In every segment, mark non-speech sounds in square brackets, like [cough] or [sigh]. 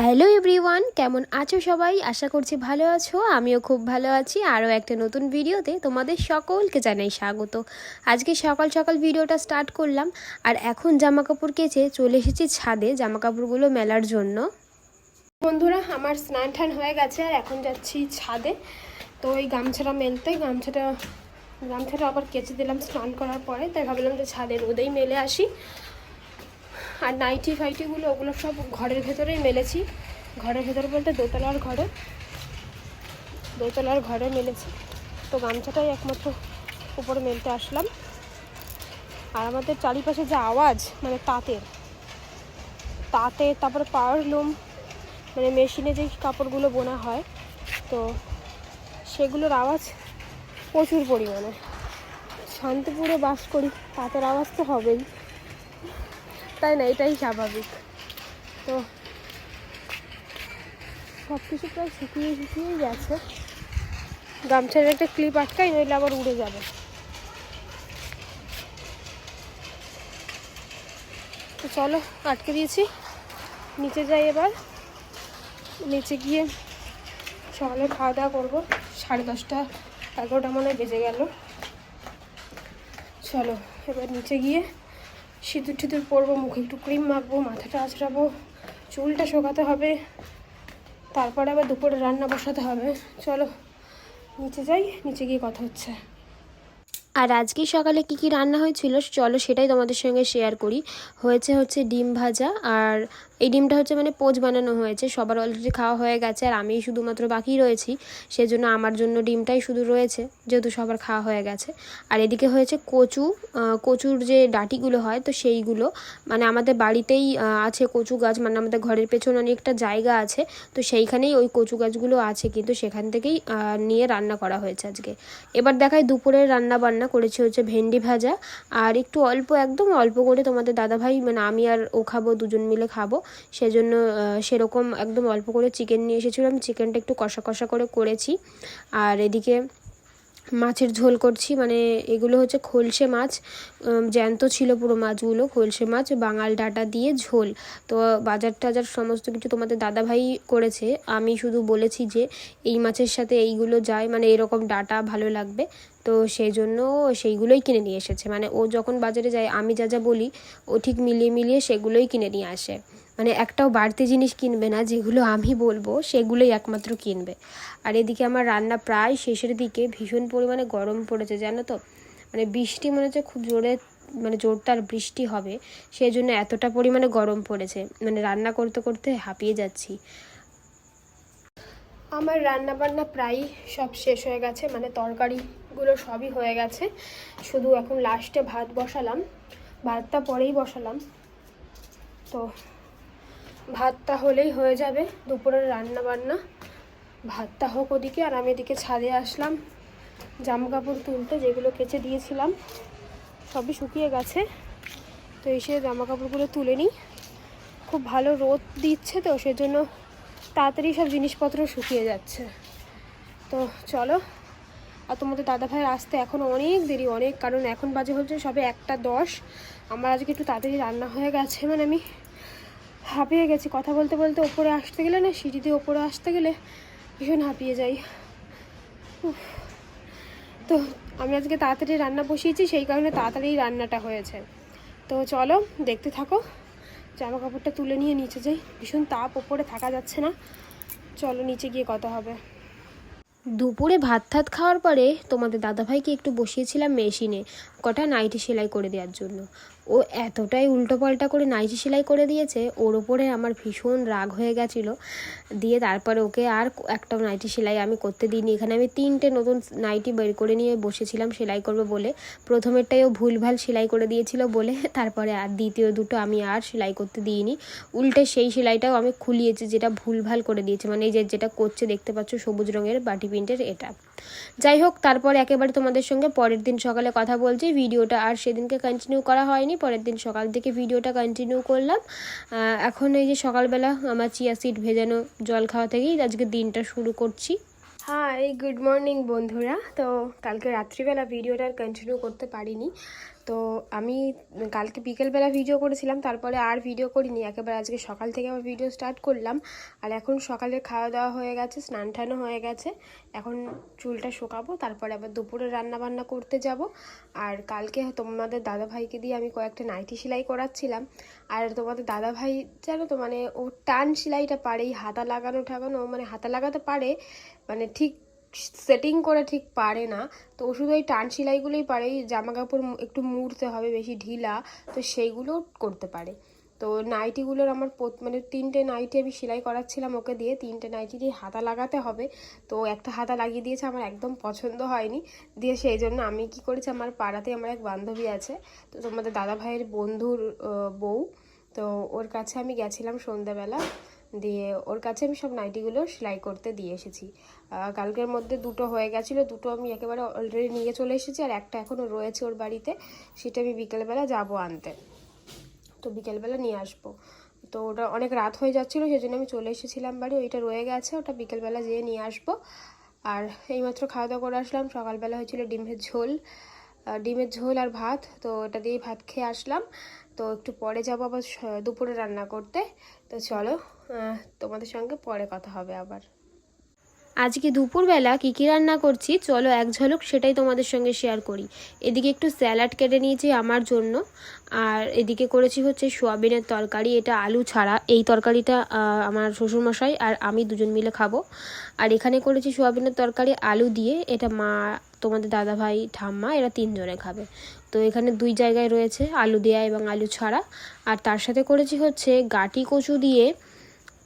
Hello everyone, কেমন আছো সবাই? আশা করছি ভালো আছো। আমিও খুব ভালো আছি। আরও একটা নতুন ভিডিওতে তোমাদের সকলকে জানাই স্বাগত। আজকে সকাল সকাল ভিডিওটা স্টার্ট করলাম, আর এখন জামা কাপড় কেচে চলে এসেছি ছাদে। জামা কাপড়গুলো মেলার জন্য। বন্ধুরা, আমার স্নান টান হয়ে গেছে, আর এখন যাচ্ছি ছাদে। তো ওই গামছাটা মেলতে, গামছাটা গামছাটা আবার কেচে দিলাম স্নান করার পরে। তাই ভাবলাম যে ছাদের রোদেই মেলে আসি। আর নাইটি ফাইটিগুলো, ওগুলো সব ঘরের ভেতরেই মেলেছি। ঘরের ভেতরে বলতে দোতলার ঘরে। দোতলার ঘরে মেলেছি। তো গামছাটাই একমাত্র উপরে মেলতে আসলাম। আর আমাদের চারিপাশে যে আওয়াজ মানে তাঁতের, তাঁতে তারপরে পাওয়ার লুম মানে মেশিনে যে কাপড়গুলো বোনা হয়, তো সেগুলোর আওয়াজ প্রচুর পরিমাণে। শান্তিপুরে বাস করি, তাঁতের আওয়াজ তো হবেই। তাই না, এটাই স্বাভাবিক। তো সব কিছু প্রায় শুকিয়ে শুকিয়েই গেছে। গামছার একটা ক্লিপ আটকাই, নইলে আবার উড়ে যাবে। তো চলো, আটকে দিয়েছি। নিচে যাই এবার। নিচে গিয়ে সকালে খাওয়া দাওয়া করব। সাড়ে দশটা, এগারোটা মনে হয় বেজে গেল। চলো, এবার নিচে গিয়ে সিঁদুর টিঁদুর পরবো, মুখে একটু ক্রিম মাখবো, মাথাটা আঁচড়াবো চুলটা শোকাতে হবে, তারপরে আবার দুপুরে রান্না বসাতে হবে। চলো, নিচে যাই, নিচে গিয়ে কথা হচ্ছে। আর আজকে সকালে কি কি রান্না হয়েছিল চলো সেটাই তোমাদের সঙ্গে শেয়ার করি। হয়েছে হচ্ছে ডিম ভাজা আর এই ডিমটা হচ্ছে মানে পোচ বানানো হয়েছে, সবার অলরেডি খাওয়া হয়ে গেছে আর আমি শুধুমাত্র বাকি রয়েছি, সেজন্য আমার জন্য ডিমটাই শুধু রয়েছে, যেহেতু সবার খাওয়া হয়ে গেছে। আর এদিকে হয়েছে কচু কচুর যে ডাটিগুলো হয় তো সেইগুলো মানে আমাদের বাড়িতেই আছে কচু গাছ মানে আমাদের ঘরের পেছনে অনেকটা জায়গা আছে, তো সেইখানেই ওই কচু গাছগুলো আছে, কিন্তু সেখান থেকেই নিয়ে রান্না করা হয়েছে আজকে। এবার দেখায় দুপুরের রান্না বান্না করেছি হচ্ছে ভেন্ডি ভাজা আর একটু অল্প, একদম অল্প করে তোমাদের দাদাভাই মানে আমি আর ও খাব, দুজন মিলে খাব। সেজন্য সেরকম একদম অল্প করে চিকেন নিয়ে এসেছিলাম। চিকেনটা একটু কষা কষা করে করেছি। আর এদিকে মাছের ঝোল করছি মানে এগুলো হচ্ছে খোলসে মাছ জ্যান্ত ছিল পুরো মাছগুলো, খোলসে মাছ, বাঙাল ডাটা দিয়ে ঝোল। তো বাজার টাজার সমস্ত কিছু তোমাদের দাদাভাই করেছে। আমি শুধু বলেছি যে এই মাছের সাথে এইগুলো যায় মানে এরকম ডাটা ভালো লাগবে। তো সেই জন্য সেইগুলোই কিনে নিয়ে এসেছে। মানে ও যখন বাজারে যায়, আমি যা যা বলি, ও ঠিক মিলিয়ে মিলিয়ে সেগুলোই কিনে নিয়ে আসে। মানে একটাও বাড়তি জিনিস কিনবে না, যেগুলো আমি বলব সেগুলোই একমাত্র কিনবে। আর এদিকে আমার রান্না প্রায় শেষের দিকে ভীষণ পরিমাণে গরম পড়েছে, জানো তো? মানে বৃষ্টি মনে হচ্ছে খুব জোরে মানে জোরদার বৃষ্টি হবে সেই জন্য এতটা পরিমাণে গরম পড়েছে। মানে রান্না করতে করতে হাঁপিয়ে যাচ্ছি। আমার রান্না বান্না প্রায় সব শেষ হয়ে গেছে মানে তরকারিগুলো সবই হয়ে গেছে। শুধু এখন লাস্টে ভাত বসালাম, ভাতটা পরেই বসালাম। তো ভাতটা হলেই হয়ে যাবে। দুপুরের রান্না বান্না ভাতটা হোক ওদিকে, আর আমি এদিকে ছাদে আসলাম। জামা কাপড় তুলতে যেগুলো কেচে দিয়েছিলাম, সবই শুকিয়ে গেছে। তো এসে জামা কাপড়গুলো তুলে নিই। খুব ভালো রোদ দিচ্ছে তো, সেজন্য তাড়াতাড়ি সব জিনিসপত্র শুকিয়ে যাচ্ছে। তো চলো, আর তোমাদের দাদা ভাইয়ের আসতে এখন অনেক দেরি, অনেক কারণ এখন বাজে হচ্ছে সবে একটা দশ। আমার আজকে একটু তাড়াতাড়ি রান্না হয়ে গেছে মানে আমি হাঁপিয়ে গেছি। কথা বলতে বলতে ওপরে আসতে গেলে না, সিঁড়ি দিয়ে ওপরে আসতে গেলে ভীষণ হাঁপিয়ে যাই। তো আমি আজকে তাড়াতাড়ি রান্না বসিয়েছি, সেই কারণে তাড়াতাড়ি রান্নাটা হয়েছে। তো চলো, দেখতে থাকো। জামা কাপড়টা তুলে নিয়ে নিচে যাই। ভীষণ তাপ, ওপরে থাকা যাচ্ছে না। চলো নিচে গিয়ে কথা হবে। দুপুরে ভাত ঠাত খাওয়ার পরে তোমাদের দাদাভাইকে একটু বসিয়েছিলাম মেশিনে, কটা নাইটি সেলাই করে দেওয়ার জন্য। ও এতটাই উল্টোপাল্টা করে নাইটি সেলাই করে দিয়েছে, ওর ওপরে আমার ভীষণ রাগ হয়ে গেছিল। দিয়ে তারপরে ওকে আর একটা নাইটি সেলাই আমি করতে দিইনি। এখানে আমি তিনটে নতুন নাইটি বের করে নিয়ে বসেছিলাম সেলাই করবে বলে। প্রথমেরটাই ও ভুলভাল সেলাই করে দিয়েছিল বলে, তারপরে আর দ্বিতীয় দুটো আমি আর সেলাই করতে দিইনি। উল্টে সেই সেলাইটাও আমি খুলিয়েছি, যেটা ভুলভাল করে দিয়েছে। মানে এই যে যেটা করছে, দেখতে পাচ্ছ সবুজ রঙের বাটি প্রিন্টের এটা। যাই হোক তারপর একেবারে তোমাদের সঙ্গে পরের দিন সকালে কথা বলছি। ভিডিওটা আর সেদিনকে কন্টিনিউ করা হয়নি, পরের দিন সকাল থেকে ভিডিওটা কন্টিনিউ করলাম। এখন এই যে সকালবেলা আমার চিয়া সিড ভেজানো জল খাওয়া থেকেই আজকে দিনটা শুরু করছি। হাই গুড মর্নিং বন্ধুরা। তো কালকে রাত্রিবেলা ভিডিওটা আর কন্টিনিউ করতে পারিনি। তো আমি কালকে বিকেলবেলা ভিডিও করেছিলাম, তারপরে আর ভিডিও করিনি। একেবারে আজকে সকাল থেকে আবার ভিডিও স্টার্ট করলাম। আর এখন সকালে খাওয়া দাওয়া হয়ে গেছে, স্নান টানও হয়ে গেছে। এখন চুলটা শুকাবো, তারপরে আবার দুপুরে রান্না বান্না করতে যাব। আর কালকে তোমাদের দাদাভাইকে দিয়ে আমি কয়েকটা নাইটি সেলাই করাচ্ছিলাম। আর তোমাদের দাদাভাই জানো তো মানে ও টান সেলাইটা পারে এই হাতা লাগানো ঠাগানো মানে হাতা লাগাতে পারে মানে ঠিক সেটিং করে ঠিক পারে না। তো শুধু এই টান সেলাইগুলোই পারে জামা কাপড় একটু মুড়তে হবে, বেশি ঢিলা, তো সেইগুলো করতে পারে। তো নাইটিগুলোর আমার মানে তিনটে নাইটি আমি সেলাই করাচ্ছিলাম ওকে দিয়ে, তিনটে নাইটি দিয়ে হাতা লাগাতে হবে। তো একটা হাতা লাগিয়ে দিয়েছে, আমার একদম পছন্দ হয়নি। দিয়ে সেই জন্য আমি কি করেছি, আমার পাড়াতে আমার এক বান্ধবী আছে, তো তোমাদের দাদা ভাইয়ের বন্ধুর বউ, তো ওর কাছে আমি গেছিলাম সন্ধ্যাবেলা। দিয়ে ওর কাছে আমি সব নাইটিগুলো সেলাই করতে দিয়ে এসেছি। কালকের মধ্যে দুটো হয়ে গেছিল, দুটো আমি একেবারে অলরেডি নিয়ে চলে এসেছি আর একটা এখনও রয়েছে ওর বাড়িতে, সেটা আমি বিকেলবেলা যাব আনতে। তো বিকেলবেলা নিয়ে আসব। তো ওটা অনেক রাত হয়ে যাচ্ছিল সেই জন্য আমি চলে এসেছিলাম বাড়ি, ওইটা রয়ে গেছে, ওটা বিকেলবেলা যেয়ে নিয়ে আসব। আর এইমাত্র খাওয়া দাওয়া করে আসলাম, সকালবেলা হয়েছিল ডিমের ঝোল ডিমের ঝোল আর ভাত, তো ওটা দিয়েই ভাত খেয়ে আসলাম। তো একটু পরে যাব আবার দুপুরে রান্না করতে। তো চলো তোমাদের সঙ্গে পরে কথা হবে আবার। আজকে দুপুরবেলা কী কী রান্না করছি? চলো এক ঝলক সেটাই তোমাদের সঙ্গে শেয়ার করি। এদিকে একটু স্যালাড কেটে নিয়েছি আমার জন্য। আর এদিকে করেছি হচ্ছে সোয়াবিনের তরকারি। এটা আলু ছাড়া। এই তরকারিটা আমার শ্বশুরমশাই আর আমি দুজন মিলে খাব। আর এখানে করেছি সোয়াবিনের তরকারি আলু দিয়ে। এটা মা তোমাদের দাদা ভাই, ঠাম্মা, এরা তিনজনে খাবে। তো এখানে দুই জায়গায় রয়েছে আলু দেয়া এবং আলু ছাড়া। আর তার সাথে করেছি হচ্ছে গাটি কচু দিয়ে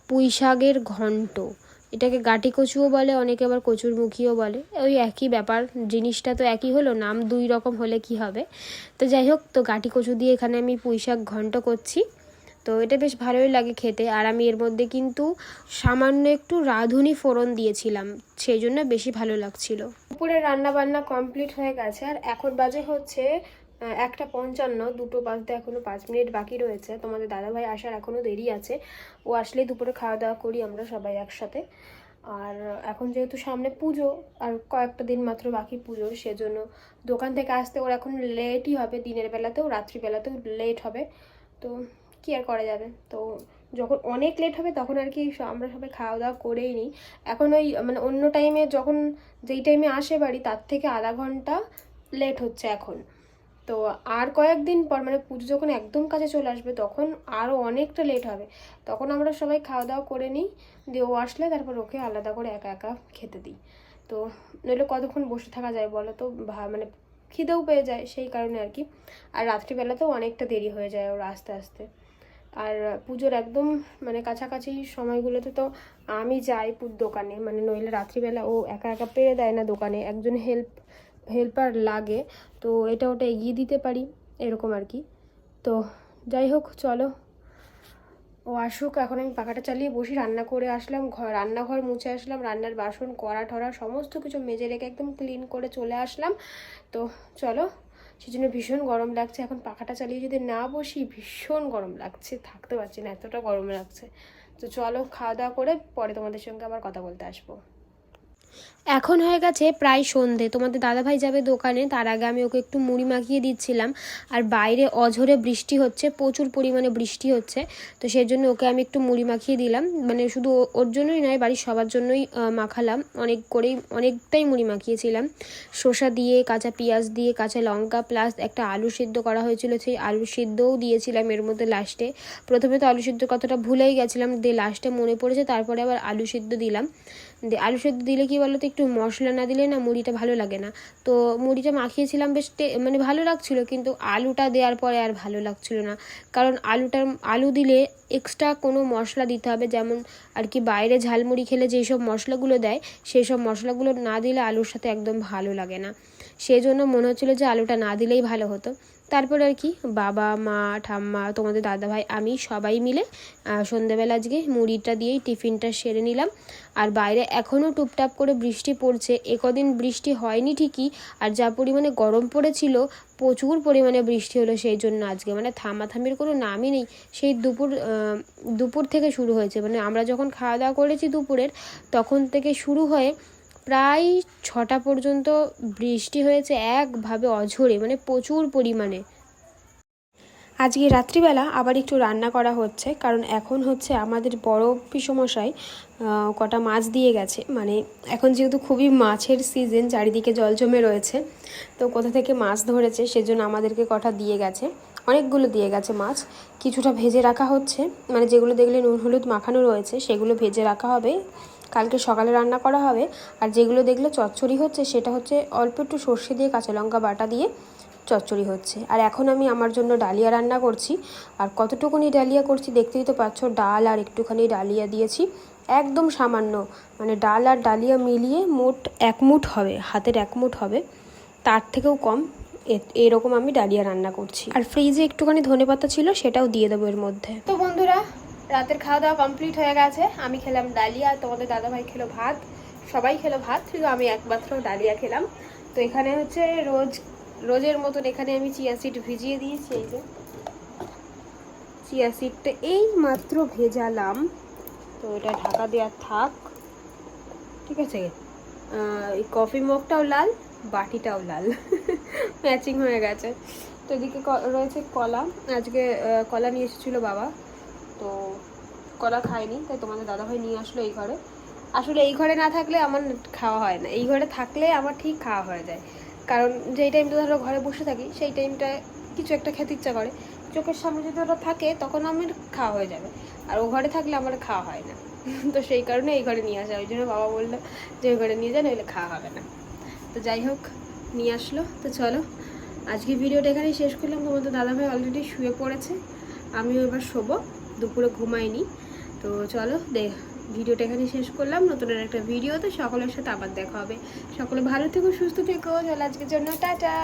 পুঁই শাকের ঘন্ট। এটাকে গাটি কচুও বলে, অনেকে আবার কচুর কচুরমুখীও বলে। ওই একই ব্যাপার, জিনিসটা তো একই হলো, নাম দুই রকম হলে কি হবে? তো যাই হোক, তো গাটি কচু দিয়ে এখানে আমি পুঁই শাক ঘন্ট করছি। তো এটা বেশ ভালোই লাগে খেতে। আর আমি এর মধ্যে কিন্তু সামান্য একটু রাঁধুনি ফোড়ন দিয়েছিলাম, সেই জন্য বেশি ভালো লাগছিল। দুপুরে রান্না বান্না কমপ্লিট হয়ে গেছে, আর এখন বাজে হচ্ছে একটা পঞ্চান্ন, দুটো বাজতে এখনও পাঁচ মিনিট বাকি রয়েছে। তোমাদের দাদাভাই আসার এখনও দেরি আছে। ও আসলেই দুপুরে খাওয়া দাওয়া করি আমরা সবাই একসাথে। আর এখন যেহেতু সামনে পুজো, আর কয়েকটা দিন মাত্র বাকি পুজোর সেজন্য দোকান থেকে আসতে ওর এখন লেটই হবে। দিনের বেলাতেও, রাত্রিবেলাতেও লেট হবে। তো কি আর করা যাবে। তো যখন অনেক লেট হবে তখন আর কি আমরা সবাই খাওয়া দাওয়া করেই নিই। এখন ওই মানে অন্য টাইমে যখন যেই টাইমে আসে বাড়ি তার থেকে আধা ঘণ্টা লেট হচ্ছে এখন। তো আর কয়েকদিন পর মানে পুজো যখন একদম কাছে চলে আসবে তখন আরও অনেকটা লেট হবে। তখন আমরা সবাই খাওয়া দাওয়া করে নিই, দিয়ে ও আসলে তারপর ওকে আলাদা করে একা একা খেতে দিই। তো নইলে কতক্ষণ বসে থাকা যায় বলো তো? মানে খিদেও পেয়ে যায় সেই কারণে আর কি। আর রাত্রিবেলাতেও অনেকটা দেরি হয়ে যায় ওর আস্তে আস্তে। আর পুজোর একদম মানে কাছাকাছি সময়গুলোতে তো আমি যাই পুর দোকানে। মানে নইলে রাত্রিবেলা ও একা একা পেরে দেয় না দোকানে। একজন হেল্প, হেল্পার লাগে। তো এটা ওটা এগিয়ে দিতে পারি, এরকম আর কি। তো যাই হোক, চলো। ও আসুক, এখন আমি পাখাটা চালিয়ে বসি, রান্না করে আসলাম ঘর রান্নাঘর মুছে আসলাম, রান্নার বাসন কড়া ঠরা সমস্ত কিছু মেজে রেখে একদম ক্লিন করে চলে আসলাম। তো চলো। সেই জন্য ভীষণ গরম লাগছে। এখন পাখাটা চালিয়ে যদি না বসি, ভীষণ গরম লাগছে। থাকতে পারছি না, এতটা গরম লাগছে। তো চলো খাওয়া দাওয়া করে পরে তোমাদের সঙ্গে আবার কথা বলতে আসব। এখন হয়ে গেছে প্রায় সন্ধে। তোমাদের দাদাভাই যাবে দোকানে, তার আগে আমি ওকে একটু মুড়ি মাখিয়ে দিচ্ছিলাম। আর বাইরে অঝরে বৃষ্টি হচ্ছে, প্রচুর পরিমাণে বৃষ্টি হচ্ছে, তো সেই জন্য ওকে আমি একটু মুড়ি মাখিয়ে দিলাম। মানে শুধু ওর জন্যই নয়, বাড়ির সবার জন্যই মাখালাম। অনেক করেই, অনেকটাই মুড়ি মাখিয়েছিলাম। শসা দিয়ে, কাঁচা পেঁয়াজ দিয়ে, কাঁচা লঙ্কা, প্লাস একটা আলু সিদ্ধ করা হয়েছিল। সেই আলু সিদ্ধও দিয়েছিলাম এর মধ্যে লাস্টে। প্রথমে তো আলু সিদ্ধ কথাটা ভুলেই গেছিলাম দিয়ে লাস্টে মনে পড়েছে, তারপরে আবার আলু সিদ্ধ দিলাম। আলু সেদ্ধ দিলে কি বলো তো একটু মশলা না দিলে না মুড়িটা ভালো লাগে না। তো মুড়িটা মাখিয়েছিলাম, বেশ মানে ভালো লাগছিল, কিন্তু আলুটা দেওয়ার পরে আর ভালো লাগছিল না। কারণ আলুটার আলু দিলে এক্সট্রা কোনো মশলা দিতে হবে, যেমন আর কি বাইরে ঝালমুড়ি খেলে যেই সব মশলাগুলো দেয় সেই সব মশলাগুলো না দিলে আলুর সাথে একদম ভালো লাগে না। সেই জন্য মনে হচ্ছিল যে আলুটা না দিলেই ভালো হতো। তারপর আর কি, বাবা, মা, ঠাম্মা, তোমাদের দাদাভাই আমি সবাই মিলে সন্ধেবেলা আজকে মুড়িটা দিয়েই টিফিনটা সেরে নিলাম। আর বাইরে এখনও টুপটাপ করে বৃষ্টি পড়ছে একদিন বৃষ্টি হয়নি ঠিকই, আর যা পরিমাণে গরম পড়েছিল, প্রচুর পরিমাণে বৃষ্টি হলো সেই জন্য আজকে। মানে থামাথামির কোনো নামই নেই, সেই দুপুর দুপুর থেকে শুরু হয়েছে। মানে আমরা যখন খাওয়া দাওয়া করেছি দুপুরের, তখন থেকে শুরু হয়ে প্রায় ছটা পর্যন্ত বৃষ্টি হয়েছে একভাবে অঝরে মানে প্রচুর পরিমাণে। আজকে রাত্রিবেলা আবার একটু রান্না করা হচ্ছে, কারণ এখন হচ্ছে আমাদের বড় পিসমশাই কটা মাছ দিয়ে গেছে। মানে এখন যেহেতু খুবই মাছের সিজন চারিদিকে জল জমে রয়েছে, তো কোথা থেকে মাছ ধরেছে সেজন্য আমাদেরকে কটা দিয়ে গেছে, অনেকগুলো দিয়ে গেছে মাছ। কিছুটা ভেজে রাখা হচ্ছে মানে যেগুলো দেখলে নুন, হলুদ মাখানো রয়েছে সেগুলো ভেজে রাখা হবে। কালকে সকালে রান্না করা হবে। আর যেগুলো দেখলে চচ্চড়ি হচ্ছে, সেটা হচ্ছে অল্প একটু সর্ষে দিয়ে কাঁচা লঙ্কা বাটা দিয়ে চচ্চড়ি হচ্ছে। আর এখন আমি আমার জন্য ডালিয়া রান্না করছি। আর কতটুকুনি ডালিয়া করছি দেখতেই তো পাচ্ছ, ডাল আর একটুখানি ডালিয়া দিয়েছি। একদম সামান্য মানে ডাল আর ডালিয়া মিলিয়ে মোট এক মুঠ হবে, হাতের এক মুঠ হবে। তার থেকেও কম এরকম আমি ডালিয়া রান্না করছি। আর ফ্রিজে একটুখানি ধনেপাতা ছিল, সেটাও দিয়ে দেবো এর মধ্যে। তো বন্ধুরা রাতের খাওয়া দাওয়া কমপ্লিট হয়ে গেছে। আমি খেলাম ডালিয়া, তোমাদের দাদাভাই খেলো ভাত, সবাই খেলো ভাত, শুধু আমি একমাত্র ডালিয়া খেলাম। তো এখানে হচ্ছে রোজ, রোজের মতন এখানে আমি চিয়া সিড ভিজিয়ে দিয়েছি, এই যে। চিয়া সিডটা এই মাত্র ভেজালাম। তো এটা ঢাকা দেওয়া থাক। ঠিক আছে? এই কফি মগটাও লাল, বাটিটাও লাল। [laughs] ম্যাচিং হয়ে গেছে। তো এদিকে রয়েছে কলা। আজকে কলা নিয়ে এসেছিল বাবা। তো কলা খায়নি তাই তোমাদের দাদাভাই নিয়ে আসলো এই ঘরে। আসলে এই ঘরে না থাকলে আমার খাওয়া হয় না। এই ঘরে থাকলে আমার ঠিক খাওয়া হয়ে যায়। কারণ যেই টাইমটা ধরো ঘরে বসে থাকি, সেই টাইমটায় কিছু একটা খেতে ইচ্ছা করে। চোখের সামনে যদি ওটা থাকে, তখন আমার খাওয়া হয়ে যাবে। আর ও ঘরে থাকলে আমার খাওয়া হয় না। [laughs] তো সেই কারণে এই ঘরে নিয়ে আসা ওই জন্য বাবা বলল যে, ওই ঘরে নিয়ে যান নইলে খাওয়া হবে না। তো যাই হোক, নিয়ে আসলো। তো চলো আজকে ভিডিওটা এখানেই শেষ করলাম। তোমাদের দাদাভাই অলরেডি শুয়ে পড়েছে। আমিও এবার শোবো। দুপুরে ঘুমাইনি। তো চলো দেখ ভিডিওটা এখানে শেষ করলাম। নতুন একটা ভিডিও তো সকলের সাথে আবার দেখা হবে। সকলে ভালো থেকো, সুস্থ থেকো। চলো আজকের জন্য টাটা।